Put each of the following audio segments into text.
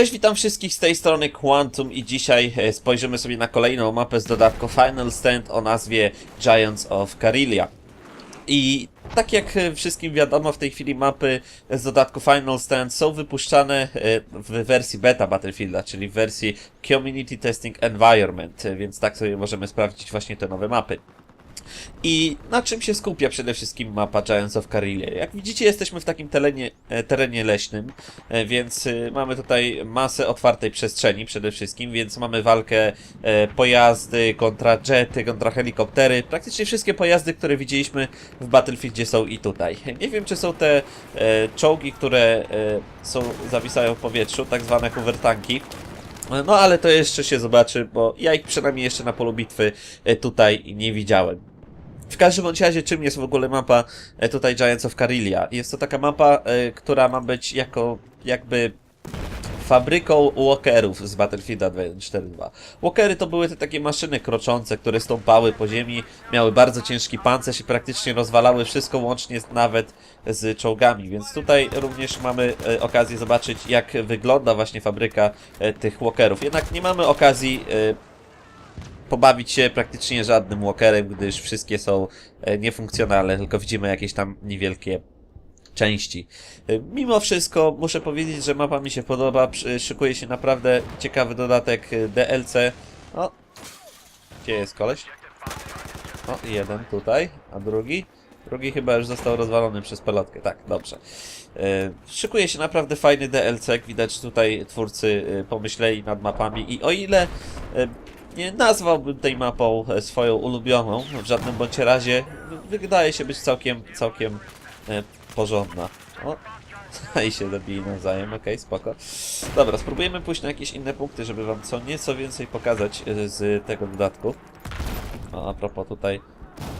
Cześć, witam wszystkich z tej strony Quantum i dzisiaj e, spojrzymy sobie na kolejną mapę z dodatku Final Stand o nazwie Giants of Carillia. I tak jak e, wszystkim wiadomo, w tej chwili mapy z dodatku Final Stand są wypuszczane e, w wersji beta Battlefielda, czyli w wersji Community Testing Environment, więc tak sobie możemy sprawdzić właśnie te nowe mapy. I na czym się skupia przede wszystkim mapa Giants of Carillia? Jak widzicie, jesteśmy w takim terenie, e, terenie leśnym, e, więc e, mamy tutaj masę otwartej przestrzeni przede wszystkim, więc mamy walkę pojazdy kontra jety, kontra helikoptery. Praktycznie wszystkie pojazdy, które widzieliśmy w Battlefieldzie są i tutaj. Nie wiem, czy są te czołgi, które są, zawisają w powietrzu, tak zwane hovertanki. No ale to jeszcze się zobaczy, bo ja ich przynajmniej jeszcze na polu bitwy tutaj nie widziałem. W każdym bądź razie, czym jest w ogóle mapa e, tutaj Giants of Carillia? Jest to taka mapa, e, która ma być jako jakby fabryką walkerów z Battlefielda 2.4.2. Walkery to były te takie maszyny kroczące, które stąpały po ziemi, miały bardzo ciężki pancerz i praktycznie rozwalały wszystko łącznie nawet z czołgami, więc tutaj również mamy e, okazję zobaczyć jak wygląda właśnie fabryka tych walkerów. Jednak nie mamy okazji pobawić się praktycznie żadnym walkerem, gdyż wszystkie są e, niefunkcjonalne, tylko widzimy jakieś tam niewielkie części. E, Mimo wszystko muszę powiedzieć, że mapa mi się podoba, szykuje się naprawdę ciekawy dodatek e, DLC. O, gdzie jest koleś? O, jeden tutaj, a drugi? Drugi chyba już został rozwalony przez pelotkę. Tak, dobrze. Szykuje się naprawdę fajny DLC. Widać tutaj twórcy pomyśleli nad mapami i o ile nie nazwałbym tej mapą e, swoją ulubioną, w żadnym bądź razie wy- wydaje się być całkiem, całkiem e, porządna. O, i się zabili nawzajem, okej, spoko. Dobra, spróbujemy pójść na jakieś inne punkty, żeby wam co nieco więcej pokazać e, z tego dodatku. O, a propos tutaj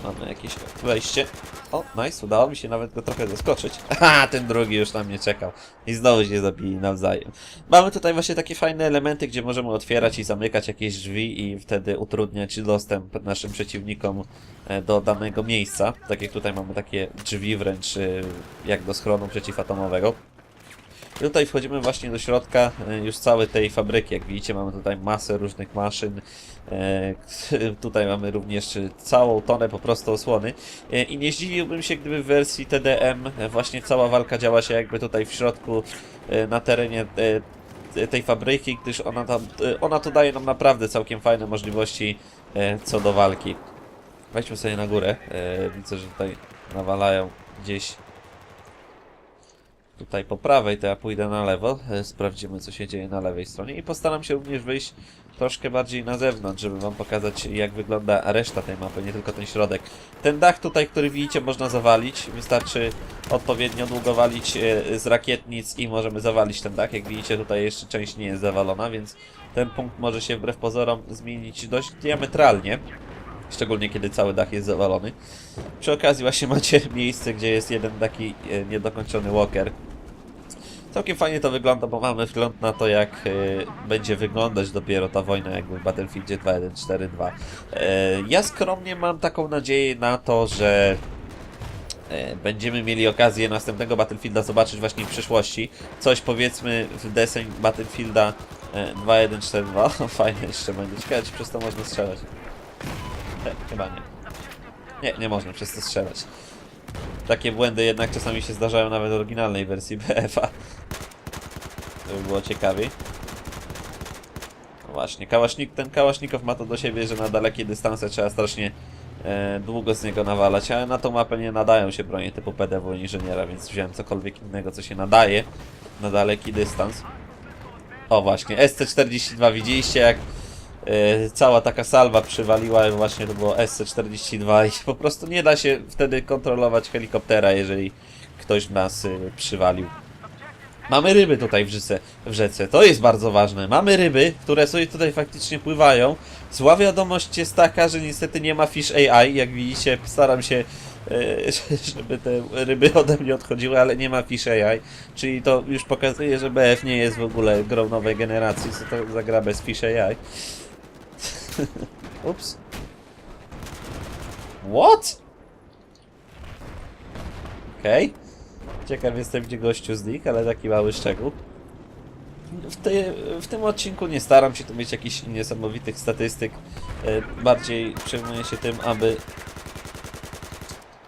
mamy jakieś wejście. O, nice, udało mi się nawet go trochę zaskoczyć. Haha, ten drugi już na mnie czekał. I znowu się zabili nawzajem. Mamy tutaj właśnie takie fajne elementy, gdzie możemy otwierać i zamykać jakieś drzwi i wtedy utrudniać dostęp naszym przeciwnikom e, do danego miejsca. Tak jak tutaj mamy takie drzwi wręcz e, jak do schronu przeciwatomowego. I tutaj wchodzimy właśnie do środka e, już całej tej fabryki. Jak widzicie, mamy tutaj masę różnych maszyn. E, Tutaj mamy również całą tonę po prostu osłony. E, I nie zdziwiłbym się, gdyby w wersji TDM właśnie cała walka działa się jakby tutaj w środku, na terenie tej fabryki, gdyż ona, tam, ona tu daje nam naprawdę całkiem fajne możliwości co do walki. Wejdźmy sobie na górę. Widzę, że tutaj nawalają gdzieś tutaj po prawej, to ja pójdę na lewo, e, sprawdzimy co się dzieje na lewej stronie i postaram się również wyjść troszkę bardziej na zewnątrz, żeby wam pokazać jak wygląda reszta tej mapy, nie tylko ten środek. Ten dach tutaj, który widzicie można zawalić, wystarczy odpowiednio długo walić e, z rakietnic i możemy zawalić ten dach, jak widzicie tutaj jeszcze część nie jest zawalona, więc ten punkt może się wbrew pozorom zmienić dość diametralnie. Szczególnie kiedy cały dach jest zawalony. Przy okazji właśnie macie miejsce, gdzie jest jeden taki e, niedokończony walker. Całkiem fajnie to wygląda, bo mamy wgląd na to, jak e, będzie wyglądać dopiero ta wojna jakby w Battlefieldzie 2.1.4.2. E, ja skromnie mam taką nadzieję na to, że e, będziemy mieli okazję następnego Battlefielda zobaczyć właśnie w przyszłości. Coś powiedzmy w deseń Battlefielda e, 2.1.4.2. Fajnie jeszcze będzie. Ciekawe, czy przez to można strzelać. E, chyba nie. Nie, nie można przez to strzelać. Takie błędy jednak czasami się zdarzają nawet w oryginalnej wersji BF-a. To by było ciekawiej. No właśnie, kałasznik, ten kałasznikow ma to do siebie, że na dalekie dystanse trzeba strasznie e, długo z niego nawalać, ale na tą mapę nie nadają się bronie typu PDW inżyniera, więc wziąłem cokolwiek innego, co się nadaje na daleki dystans. O właśnie, SC-42, widzieliście jak cała taka salwa przywaliła, właśnie to było SC-42 i po prostu nie da się wtedy kontrolować helikoptera, jeżeli ktoś nas y, przywalił. Mamy ryby tutaj w rzece, w rzece, to jest bardzo ważne. Mamy ryby, które sobie tutaj faktycznie pływają. Zła wiadomość jest taka, że niestety nie ma Fish AI, jak widzicie staram się e, żeby te ryby ode mnie odchodziły, ale nie ma Fish AI, czyli to już pokazuje, że BF nie jest w ogóle grą nowej generacji, co to zagra bez Fish AI. Ups. What? Okej. Ciekaw jestem, gdzie gościu znikł, ale taki mały szczegół. w, ty, w tym odcinku nie staram się tu mieć jakichś niesamowitych statystyk. E, Bardziej przejmuję się tym, aby...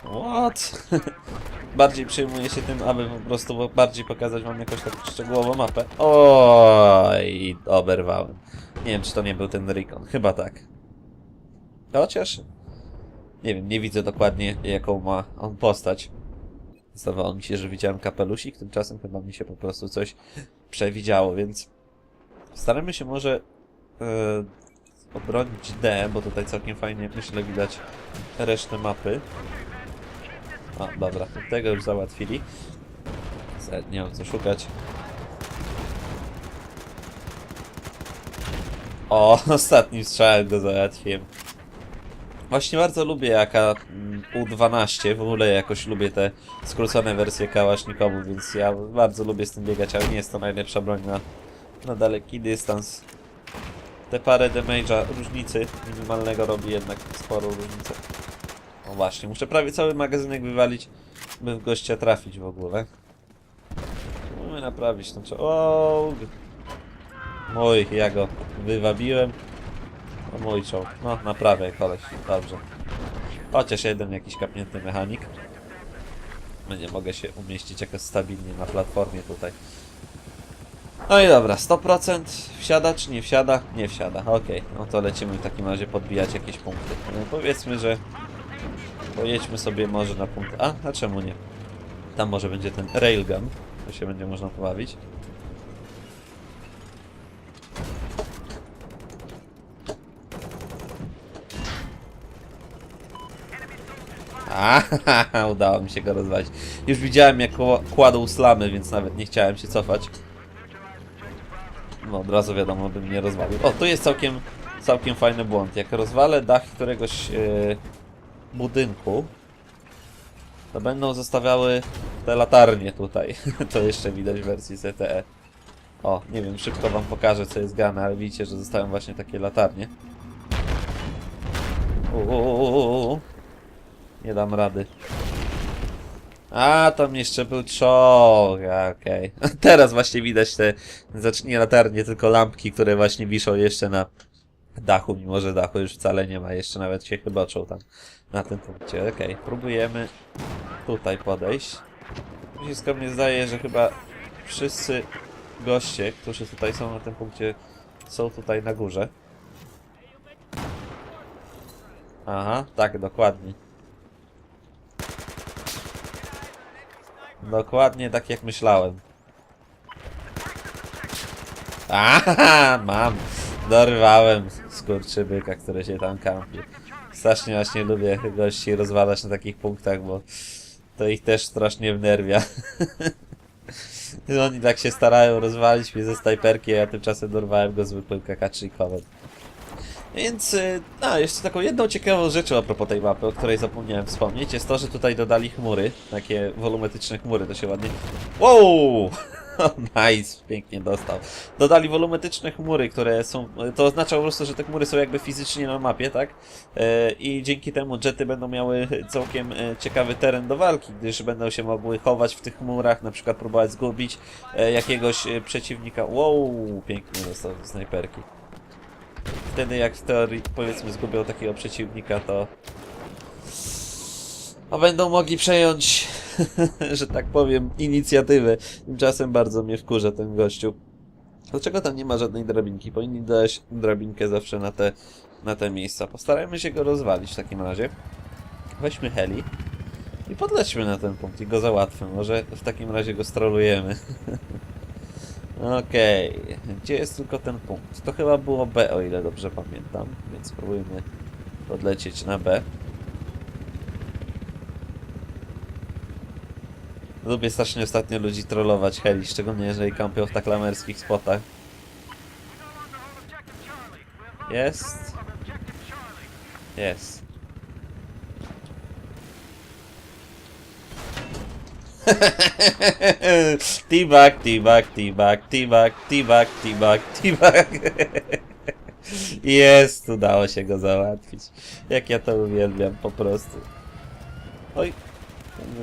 What? bardziej przejmuję się tym, aby po prostu bardziej pokazać wam jakąś tak szczegółową mapę. Oj, oberwałem. Nie wiem, czy to nie był ten Recon. Chyba tak. Chociaż... Nie wiem, nie widzę dokładnie, jaką ma on postać. Zdawało mi się, że widziałem kapelusik, tymczasem chyba mi się po prostu coś przewidziało, więc staramy się może e, obronić D, bo tutaj całkiem fajnie, myślę, widać resztę mapy. A, dobra, tego już załatwili. Nie mam co szukać. O, ostatnim strzałem go załatwiłem. Właśnie bardzo lubię jaka mm, U12, w ogóle jakoś lubię te skrócone wersje kałasznikowu, więc ja bardzo lubię z tym biegać, ale nie jest to najlepsza broń na, na daleki dystans. Te parę damage'a różnicy minimalnego robi jednak sporą różnicę. O właśnie, muszę prawie cały magazynek wywalić, by w gościa trafić w ogóle. Musimy naprawić tą co... O, Mój, ja go wywabiłem. O mój czołg. No, naprawię koleś. Dobrze. Chociaż jeden jakiś kapnięty mechanik. No nie mogę się umieścić jakoś stabilnie na platformie tutaj. No i dobra, 100% wsiada czy nie wsiada? Nie wsiada, okej. No to lecimy w takim razie podbijać jakieś punkty. No, powiedzmy, że pojedźmy sobie może na punkt A, a czemu nie? Tam może będzie ten railgun, to się będzie można pobawić. A, udało mi się go rozwalić. Już widziałem jak kła- kładł slamy, więc nawet nie chciałem się cofać. No od razu wiadomo, bym nie rozwalił. O, tu jest całkiem, całkiem fajny błąd. Jak rozwalę dach któregoś e, budynku, to będą zostawiały te latarnie tutaj. to jeszcze widać w wersji ZTE. O, nie wiem, szybko wam pokażę co jest grane, ale widzicie, że zostają właśnie takie latarnie. Uuu, nie dam rady. A, tam jeszcze był czołg, okej. Teraz właśnie widać te, znaczy nie latarnie, tylko lampki, które właśnie wiszą jeszcze na dachu, mimo że dachu już wcale nie ma, jeszcze nawet się chyboczą tam na tym punkcie. Okej, próbujemy tutaj podejść. Mi się skromnie zdaje, że chyba wszyscy goście, którzy tutaj są na tym punkcie, są tutaj na górze. Aha, tak, dokładnie. Dokładnie tak jak myślałem. Aha, mam. Dorwałem skurczybyka, który się tam kampi. Strasznie właśnie lubię gości rozwalać na takich punktach, bo to ich też strasznie wnerwia. Oni tak się starają rozwalić mnie ze snajperki, a ja tymczasem dorwałem go zwykłym kakaczykowym. Więc, y, a, jeszcze taką jedną ciekawą rzeczą a propos tej mapy, o której zapomniałem wspomnieć, jest to, że tutaj dodali chmury, takie wolumetryczne chmury, to się ładnie... Wow! nice, pięknie dostał. Dodali wolumetryczne chmury, które są, to oznacza po prostu, że te chmury są jakby fizycznie na mapie, tak? E, I dzięki temu jety będą miały całkiem e, ciekawy teren do walki, gdyż będą się mogły chować w tych chmurach, na przykład próbować zgubić e, jakiegoś przeciwnika. Wow, pięknie dostał snajperki. Wtedy jak w teorii powiedzmy zgubią takiego przeciwnika, to a będą mogli przejąć, że tak powiem, inicjatywę. Tymczasem bardzo mnie wkurza ten gościu. Dlaczego tam nie ma żadnej drabinki? Powinni dać drabinkę zawsze na te, na te miejsca. Postarajmy się go rozwalić w takim razie. Weźmy heli i podlećmy na ten punkt i go załatwmy. Może w takim razie go strolujemy. Okej, gdzie jest tylko ten punkt? To chyba było B, o ile dobrze pamiętam, więc spróbujmy podlecieć na B. Lubię strasznie ostatnio ludzi trollować heli, szczególnie jeżeli kampią w tak lamerskich spotach. Jest. Jest. T-bag, T-bag, T-bag, T-bag, T-bag, T-bag, T-bag. Jest, udało się go załatwić. Jak ja to uwielbiam, po prostu. Oj,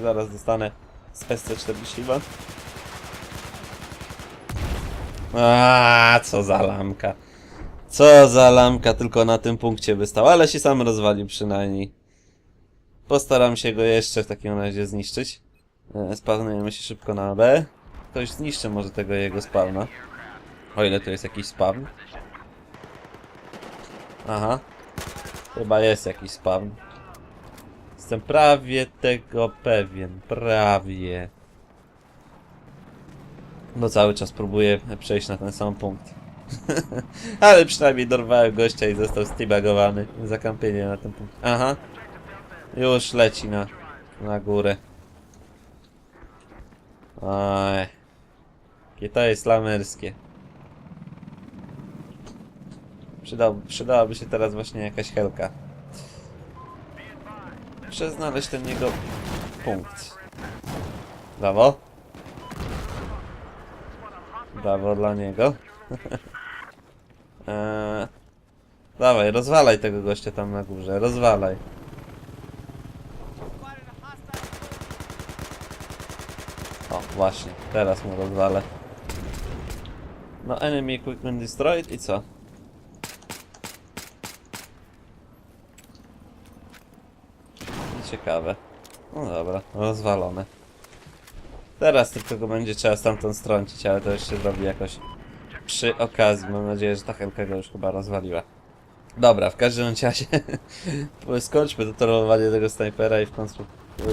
zaraz dostanę z SC-42. A, co za lamka. Co za lamka, tylko na tym punkcie by stał, ale się sam rozwalił przynajmniej. Postaram się go jeszcze w takim razie zniszczyć. E, Spawnujemy się szybko na B. Ktoś zniszczy może tego jego spawna. O ile to jest jakiś spawn. Aha. Chyba jest jakiś spawn. Jestem prawie tego pewien. Prawie. No cały czas próbuję przejść na ten sam punkt. Ale przynajmniej dorwałem gościa i został stibagowany za kampienie na tym punkcie. Aha. Już leci na, na górę. Oj. Jakie to jest lamerskie. Przydał, przydałaby się teraz właśnie jakaś helka. Muszę znaleźć ten jego punkt. Brawo. Brawo dla niego. eee, dawaj, rozwalaj tego gościa tam na górze, rozwalaj. O, właśnie, teraz mu rozwalę. No, enemy equipment destroyed i co? Ciekawe. No dobra, rozwalone. Teraz tylko go będzie trzeba stamtąd strącić, ale to jeszcze zrobi jakoś przy okazji. Mam nadzieję, że ta Helka go już chyba rozwaliła. Dobra, w każdym razie skończmy to trollowanie tego snajpera i w końcu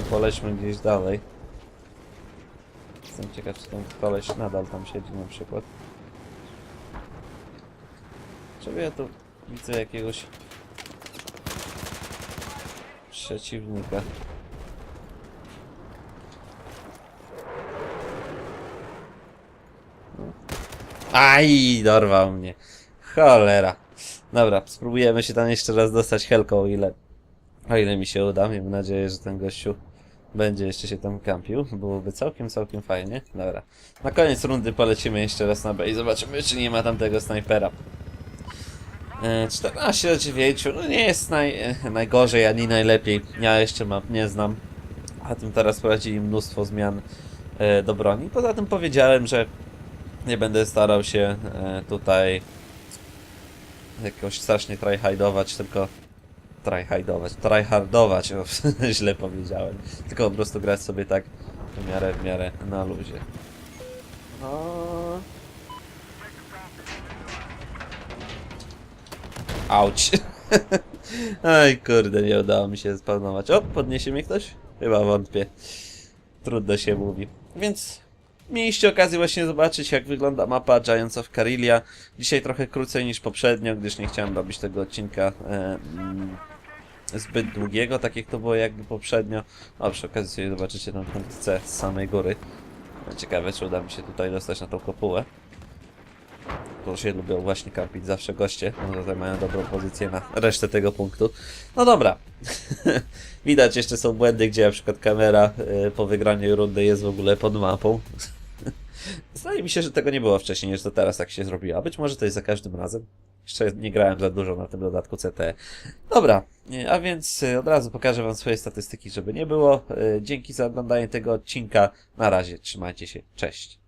polećmy gdzieś dalej. Jestem ciekaw, czy ten koleś nadal tam siedzi na przykład. Czego ja tu widzę jakiegoś przeciwnika? Aj, dorwał mnie. Cholera. Dobra, spróbujemy się tam jeszcze raz dostać helką, o ile, o ile mi się uda. Miejmy nadzieję, że ten gościu będzie jeszcze się tam kampił. Byłoby całkiem, całkiem fajnie. Dobra. Na koniec rundy polecimy jeszcze raz na B i zobaczymy, czy nie ma tam tego snajpera. E, 14 do 9, no nie jest naj, najgorzej, ani najlepiej. Ja jeszcze map nie znam. A tym teraz wprowadzili mnóstwo zmian e, do broni. Poza tym powiedziałem, że nie będę starał się e, tutaj jakoś strasznie tryhardować, tylko tryhardować, tryhardować, o, źle powiedziałem. Tylko po prostu grać sobie tak w miarę, w miarę na luzie. No. Auć. Aj kurde, nie udało mi się spawnować. O, podniesie mnie ktoś? Chyba wątpię. Trudno się mówi. Więc mieliście okazję właśnie zobaczyć, jak wygląda mapa Giants of Carillia. Dzisiaj trochę krócej niż poprzednio, gdyż nie chciałem robić tego odcinka e, zbyt długiego, tak jak to było jakby poprzednio. O, przy okazji sobie zobaczycie punkt C z samej góry. Ciekawe, czy uda mi się tutaj dostać na tą kopułę. To się lubią właśnie kampić zawsze goście, no tutaj mają dobrą pozycję na resztę tego punktu. No dobra. Widać jeszcze są błędy, gdzie na przykład kamera y, po wygraniu rundy jest w ogóle pod mapą. Zdaje mi się, że tego nie było wcześniej, że to teraz tak się zrobiło. A być może to jest za każdym razem. Jeszcze nie grałem za dużo na tym dodatku CT. Dobra, y, a więc y, od razu pokażę Wam swoje statystyki, żeby nie było. Dzięki za oglądanie tego odcinka. Na razie, trzymajcie się, cześć.